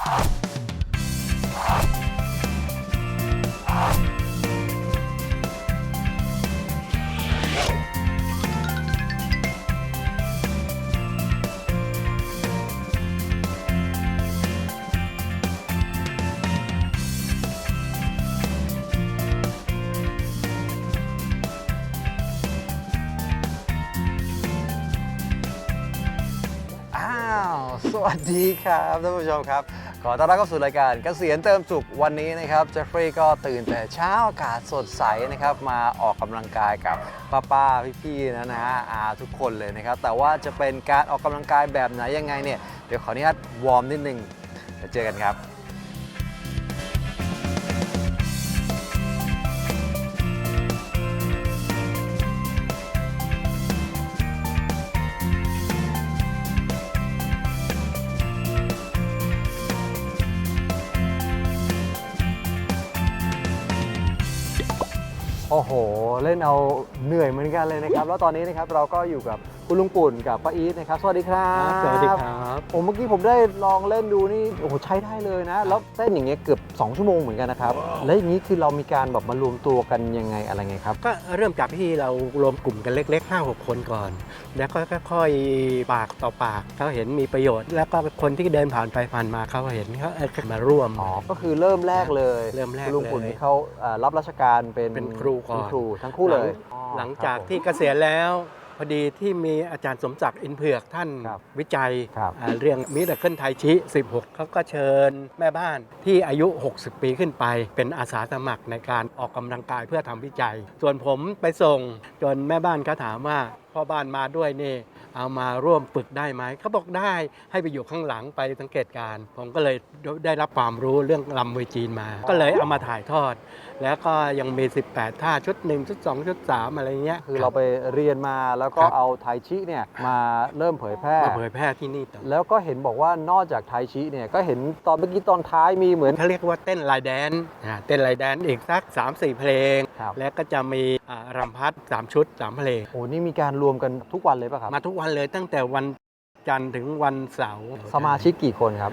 อ้าว สวัสดีครับท่านผู้ชมครับ ขอต้อนรับเข้าสู่รายการเกษียณเติมสุขวันนี้นะครับเจฟฟรีย์ก็ตื่นแต่เช้าอากาศสดใสนะครับมาออกกำลังกายกับป้าป้าๆพี่ๆนะนะฮะอาทุกคนเลยนะครับ แต่ว่าจะเป็นการออกกำลังกายแบบไหนยังไงเนี่ยเดี๋ยวขออนุญาตวอร์มนิดนึงเดี๋ยวเจอกันครับ โอ้โห เล่นเอาเหนื่อยเหมือนกันเลยนะครับ แล้วตอนนี้นะครับเราก็อยู่กับ คุณลุงปุ่นกับป้าอีทนะครับ สวัสดีครับสวัสดีครับโอ้เมื่อกี้ผมได้ลองเล่นดูนี่โอ้โหใช้ได้เลยนะ แล้วเต้นอย่างเงี้ยเกือบ 2 ชั่วโมงเหมือนกันนะครับ แล้วอย่างนี้คือเรามีการแบบมารวมตัวกันยังไงอะไรไงครับ ก็เริ่มจากที่เรารวมกลุ่มกันเล็กๆ 5 6 คนก่อน แล้วก็ค่อยๆปากต่อปากเขาเห็นมีประโยชน์ แล้วก็คนที่เดินผ่านไปผ่านมาเขาก็เห็นเขาเออมาร่วมอ๋อก็คือเริ่มแรกเลยเริ่มแรกคุณลุงปุ่นเลยนี่เขาเอ่อรับราชการเป็นเป็นครูก่อนเป็นครูทั้งคู่เลย หลังจากครับผมที่เกษียณแล้ว พอดีที่มีอาจารย์สมศักดิ์อินเผือกท่านครับวิจัยครับอ่าเรื่องมิราเคิลไทชิ 16 เขาก็เชิญแม่บ้านที่อายุ 60 ปีขึ้นไป เป็นอาสาสมัครในการออกกำลังกายเพื่อทำวิจัย ส่วนผมไปส่งจนแม่บ้านเขาถามว่าพ่อบ้านมาด้วยนี่ เอามาร่วมฝึกได้ไหมเขาบอกได้ให้ไปอยู่ข้างหลังไปสังเกตการณ์ผมก็เลยได้รับความรู้เรื่องลำมวยจีนมา ก็เลยเอามาถ่ายทอด แล้วก็ยังมี 18 ท่าชุด 1 ชุด 2 ชุด 3 อะไรเงี้ย คือเราไปเรียนมาแล้วก็ครับเอาไทชิเนี่ยมาเริ่มเผยแพร่มาเผยแพร่ที่นี่ต่อแล้วก็เห็นบอกว่านอกจากไทชิเนี่ยก็เห็นตอนเมื่อกี้ตอนท้ายมีเหมือนเขาเรียกว่าเต้นลายแดนซ์อ่าเต้นลายแดนซ์อีกสัก 3-4 เพลงครับแล้วก็จะมีอ่ารำพัด3ชุด3เพลงโอ้นี่มีการรวมกันทุกวันเลยป่ะครับมาทุกวันเลยตั้งแต่วันจันทร์ถึงวันเสาร์สมาชิกกี่คนครับ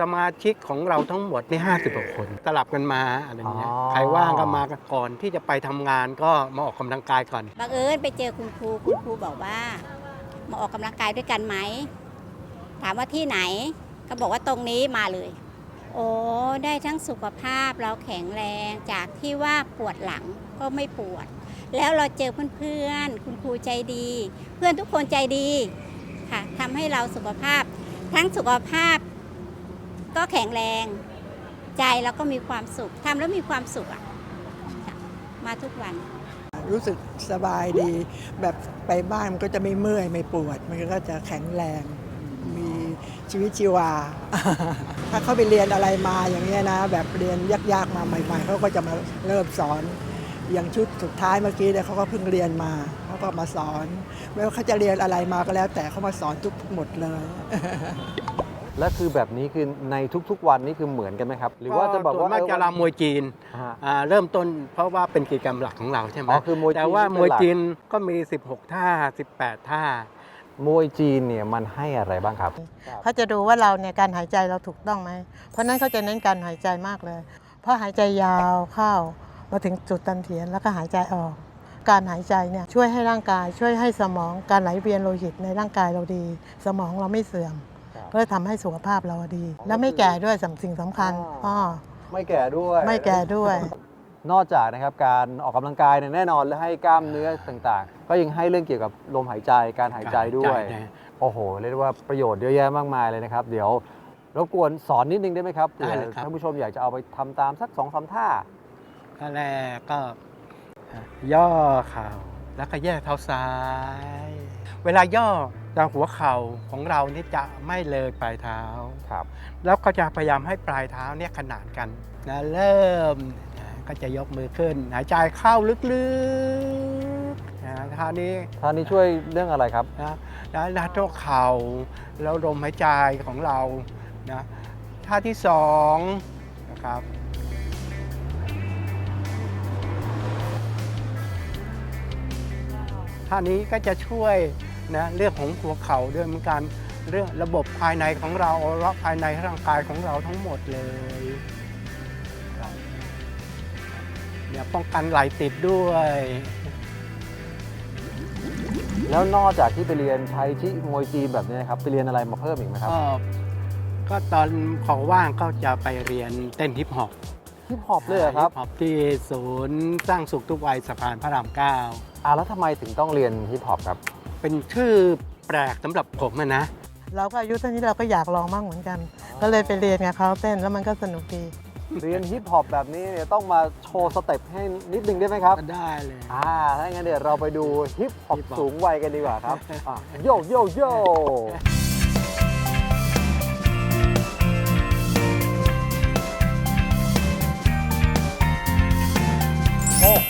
สมาชิกของเราทั้งหมดนี่50กว่าคนสลับกันมาอะไรเงี้ยอ๋อ ใครว่างก็มากันก่อนที่จะไปทำงานก็มาออกกำลังกายก่อน บังเอิญไปเจอคุณครูคุณครูบอกว่า มาออกกำลังกายด้วยกันไหม ถามว่าที่ไหน ก็บอกว่าตรงนี้มาเลย โอ้ได้ทั้งสุขภาพเราแข็งแรงจากที่ว่าปวดหลังก็ไม่ปวด แล้วเราเจอเพื่อนๆ คุณครูใจดี เพื่อนทุกคนใจดีค่ะทำให้เราสุขภาพ ทั้งสุขภาพก็แข็งแรง ใจเราก็มีความสุขทำแล้วมีความสุขอะค่ะมาทุกวัน รู้สึกสบายดี แบบไปบ้านมันก็จะไม่เมื่อยไม่ปวด มันก็จะแข็งแรง มีชีวิตชีวา ถ้าเขาไปเรียนอะไรมาอย่างเงี้นะ แบบเรียนยากๆมาใหม่ ๆเขาก็จะมาเริ่มสอน อย่างชุดสุดท้ายเมื่อกี้เนี่ยเขาก็เพิ่งเรียนมาเขาก็มาสอน ไม่ว่าเขาจะเรียนอะไรมาก็แล้ว แต่เขามาสอนทุกหมดเลย และคือแบบนี้คือในทุกๆวันนี่คือเหมือนกันไหมครับ หรือว่าจะบอกส่วว่านมากจะรำมวยจีนฮะ อ่าเริ่มต้นเพราะว่าเป็นกิจกรรมหลักของเราใช่ไหมอ๋อคือมวยจีนแต่ว่าที่มเป็นวยหลักจีนก็มี 16 ท่า 18 ท่า มวยจีนเนี่ยมันให้อะไรบ้างครับ เขาจะดูว่าเราเนี่ยการหายใจเราถูกต้องไหม เพราะฉะนั้นเขาจะเน้นการหายใจมากเลย เพราะหายใจยาวเข้า มาถึงจุดตันเถียนแล้วก็หายใจออก การหายใจเนี่ยช่วยให้ร่างกายช่วยให้สมองการไหลเวียนโลหิตในร่างกายเราดี สมองเราไม่เสื่อมครับเพื่อทำให้สุขภาพเราดีอ๋อและไม่แก่ด้วยสำสิ่งสำคัญอ๋ออ๋อ๋อไม่แก่ด้วย ไม่แก่ด้วย นอกจากนะครับการออกกำลังกายเนี่ยแน่นอนและให้กล้ามเนื้อต่างๆ ก็ยังให้เรื่องเกี่ยวกับลมหายใจการหายใจด้วยการหายใจนะโอ้โห เรียกได้ว่าประโยชน์เยอะแยะมากมายเลยนะครับ เดี๋ยวรบกวนสอนนิดนึงได้ไหมครับได้เผื่อเลยครับท่านผู้ชมอยากจะเอาไปทำตามสักสองสามท่า ท่าแรกก็ย่อเข่าแล้วก็แยกเท้าซ้าย เวลาย่อจากหัวเข่าของเรานี่จะไม่เลยปลายเท้าครับ แล้วก็จะพยายามให้ปลายเท้าเนี่ยขนานกันนะเริ่มนะก็จะยกมือขึ้น หายใจเข้าลึกๆนะท่านี้ท่านี้ช่วยเรื่องอะไรครับนะแล้วดัดเข่าแล้วลมหายใจของเรานะท่าที่สองนะครับ ท่านี้ก็จะช่วยนะเรื่องของหัวเข่าด้วยเหมือนกันเรื่องระบบภายในของเราอวัยวะภายในร่างกายของเราทั้งหมดเลยครับเนี่ยป้องกันไหลติดด้วย แล้วนอกจากที่ไปเรียนไทชิมวยจีนแบบนี้นะครับ ไปเรียนอะไรมาเพิ่มอีกไหมครับ ก็ก็ตอนของว่างก็จะไปเรียนเต้นฮิปฮอป ฮิปฮอปเลยเหรอครับ ฮิปฮอปที่ศูนย์สร้างสุขทุกวัยสะพานพระรามเก้าอ่าแล้วทำไมถึงต้องเรียนฮิปฮอปครับ เป็นชื่อแปลกสำหรับผมอะนะ เราก็อายุเท่านี้เราก็อยากลองบ้างเหมือนกัน ก็เลยไปเรียนกับเขาเต้นแล้วมันก็สนุกดี เรียนฮิปฮอปแบบนี้เนี่ยต้องมาโชว์สเต็ปให้นิดนึงได้ไหมครับ ก็ได้เลย อ่า ถ้าอย่างนั้นเดี๋ยวเราไปดูฮิปฮอปฮิปฮอปสูงวัยกันดีกว่าครับอะโยโยโย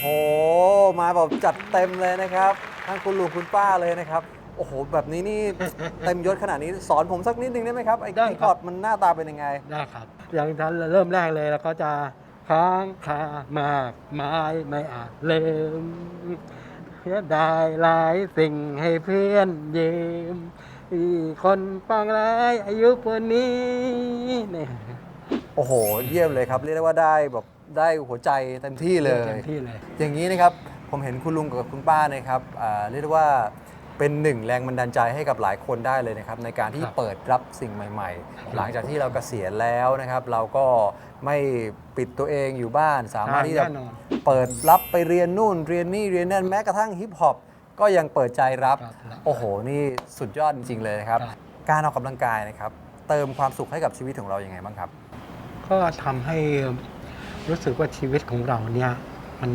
โอ้โห มาแบบจัดเต็มเลยนะครับทั้งคุณลุงคุณป้าเลยนะครับ โอ้โห แบบนี้นี่ เต็มยศขนาดนี้สอนผมสักนิดนึงได้ไหมครับไอ้ได้ฮิปครัฮบอปมันหน้าตาเป็นยังไง ได้ครับ อย่างนั้นเริ่มแรกเลยเราก็จะค้างคามากมายไม่อาจลืมเสียดายหลายสิ่งให้เพื่อนยืมที่คนปองร้ายอายุปานนี้เนี่ย โอ้โห เยี่ยมเลยครับ เรียกได้ว่าได้แบบ ได้หัวใจเต็มที่เลย เต็มที่เลย อย่างนี้นะครับผมเห็นคุณลุงกับคุณป้านะครับอ่าเรียกได้ว่าเป็นหนึ่งแรงบันดาลใจให้กับหลายคนได้เลยนะครับในการที่ครับเปิดรับสิ่งใหม่ ๆ หลังจากที่เราเกษียณแล้วนะครับ เราก็ไม่ปิดตัวเองอยู่บ้านสามารถที่จะ แน่นอน เปิดรับไปเรียนนู่นเรียนนี่เรียนนั่นแม้กระทั่งฮิปฮอปก็ยังเปิดใจรับ ครับครับโอ้โห นี่สุดยอดจริง ๆ เลยนะครับ ครับ การออกกำลังกายนะครับ เติมความสุขให้กับชีวิตของเราอย่างไงบ้างครับ ก็ทำให้ รู้สึกว่าชีวิตของเราเนี่ยมัน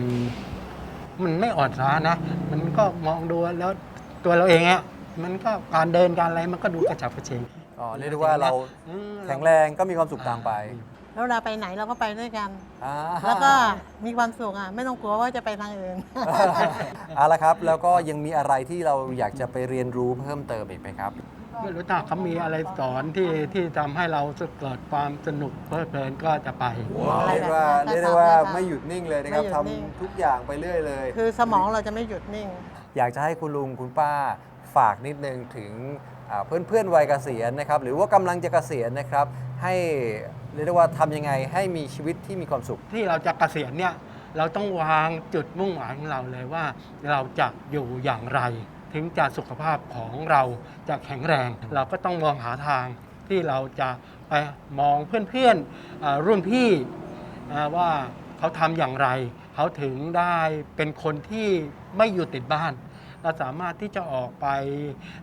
มันไม่อ่อนล้านะ มันก็มองดูแล้วตัวเราเองอะมันก็การเดินการอะไรมันก็ดูกระฉับกระเฉงอ๋อเรียกได้ว่าเราอืมแข็งแรงก็มีความสุขตามไปแล้วเวลาไปไหนเราก็ไปด้วยกัน อ่า แล้วก็มีความสุขอะ ไม่ต้องกลัวว่าจะไปทางอื่น เอาละครับ แล้วก็ยังมีอะไรที่เราอยากจะไปเรียนรู้เพิ่มเติมอีกไหมครับ ไม่รู้ถ้าเขามีอะไรสอนที่ที่ทำให้เราเกิดความสนุกเพลิดเพลินก็จะไปอะไรเรียกแบบว่านั้นก็เรียกได้ว่าทำได้ไม่หยุดนิ่งเลยนะครับไม่หยุดทำนิ่งทุกอย่างไปเรื่อยเลย คือสมองเราจะไม่หยุดนิ่ง อยากจะให้คุณลุงคุณป้าฝากนิดนึงถึงเพื่อนเพื่อนๆวัยเกษียณนะครับ หรือว่ากำลังจะเกษียณนะครับ ให้เรียกได้ว่าทำยังไงให้มีชีวิตที่มีความสุข ที่เราจะเกษียณเนี่ยเราต้องวางจุดมุ่งหมายของเราเลยว่า เราจะอยู่อย่างไรถึงจะสุขภาพของเราจะแข็งแรง เราก็ต้องมองหาทางที่เราจะไปมองเพื่อนๆอ่ารุ่นพี่อ่าว่าเขาทำอย่างไร เขาถึงได้เป็นคนที่ไม่อยู่ติดบ้าน เราสามารถที่จะออกไป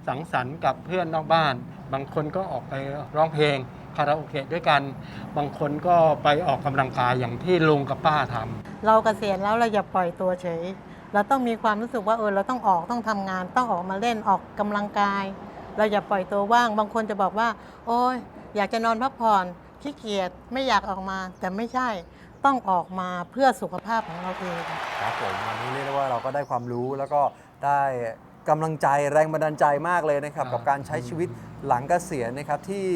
สังสรรค์กับเพื่อนนอกบ้าน บางคนก็ออกไปร้องเพลงคาราโอเกะด้วยกัน บางคนก็ไปออกกำลังกายอย่างที่ลุงกับป้าทำ เราเกษียณแล้วเราอย่าปล่อยตัวเฉย เราต้องมีความรู้สึกว่าเออเราต้องออกต้องทำงาน ต้องออกมาเล่นออกกำลังกาย เราอย่าปล่อยตัวว่าง บางคนจะบอกว่า โอ้ยอยากจะนอนพักผ่อนขี้เกียจไม่อยากออกมา แต่ไม่ใช่ต้องออกมาเพื่อสุขภาพของเราเอง ครับผมวันนี้เรียกได้ว่าเราก็ได้ความรู้แล้วก็ได้กำลังใจแรงบันดาลใจมากเลยนะครับครับกับการใช้ชีวิตหลังเกษียณนะครับที่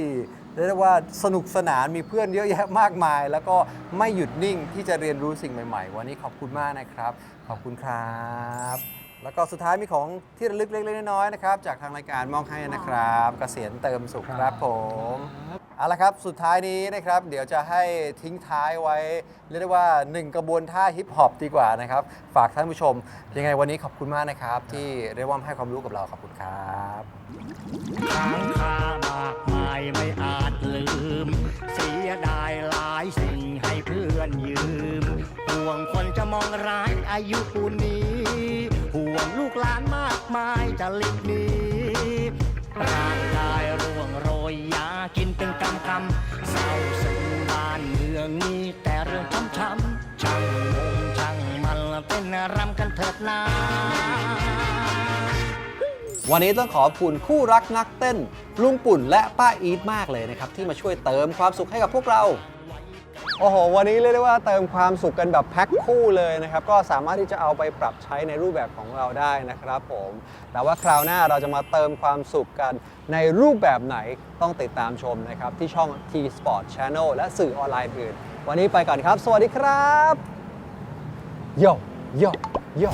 เรียกได้ว่าสนุกสนานมีเพื่อนเยอะแยะมากมาย แล้วก็ไม่หยุดนิ่งที่จะเรียนรู้สิ่งใหม่ ๆ วันนี้ขอบคุณมากนะครับ ขอบคุณครับ แล้วก็สุดท้ายมีของที่ระลึกเล็กๆน้อยๆนะครับ จากทางรายการมอบให้นะครับเกษียณเติมสุขครับผมเอาละครับสุดท้ายนี้นะครับ เดี๋ยวจะให้ทิ้งท้ายไว้ เรียกได้ว่า 1 กระบวนท่าฮิปฮอปดีกว่านะครับ ฝากท่านผู้ชม ยังไงวันนี้ขอบคุณมากนะครับ ที่เรียกว่าให้ความรู้กับเราขอบคุณครับ คนจะมองร้ายอายุปูนนี้ ห่วงลูกหลานมากมายจะหลิบหนีร่างกายร่วงโรยยากินเป็นกำกำเศร้าซึมบ้านเมืองนี้แต่เรื่องช้ำช้ำๆช่างงงช่างมันเต้นรำกันเถิดนาวันนี้ต้องขอบคุณคู่รักนักเต้น ลุงปุ่นและป้าอีทมากเลยนะครับ ที่มาช่วยเติมความสุขให้กับพวกเรา โอ้โห วันนี้เรียกได้ว่าเติมความสุขกันแบบแพ็คคู่เลยนะครับ ก็สามารถที่จะเอาไปปรับใช้ในรูปแบบของเราได้นะครับผม แต่ว่าคราวหน้าเราจะมาเติมความสุขกันในรูปแบบไหนต้องติดตามชมนะครับ ที่ช่อง T Sport Channel และสื่อออนไลน์อื่น วันนี้ไปก่อนครับ สวัสดีครับโยโยโย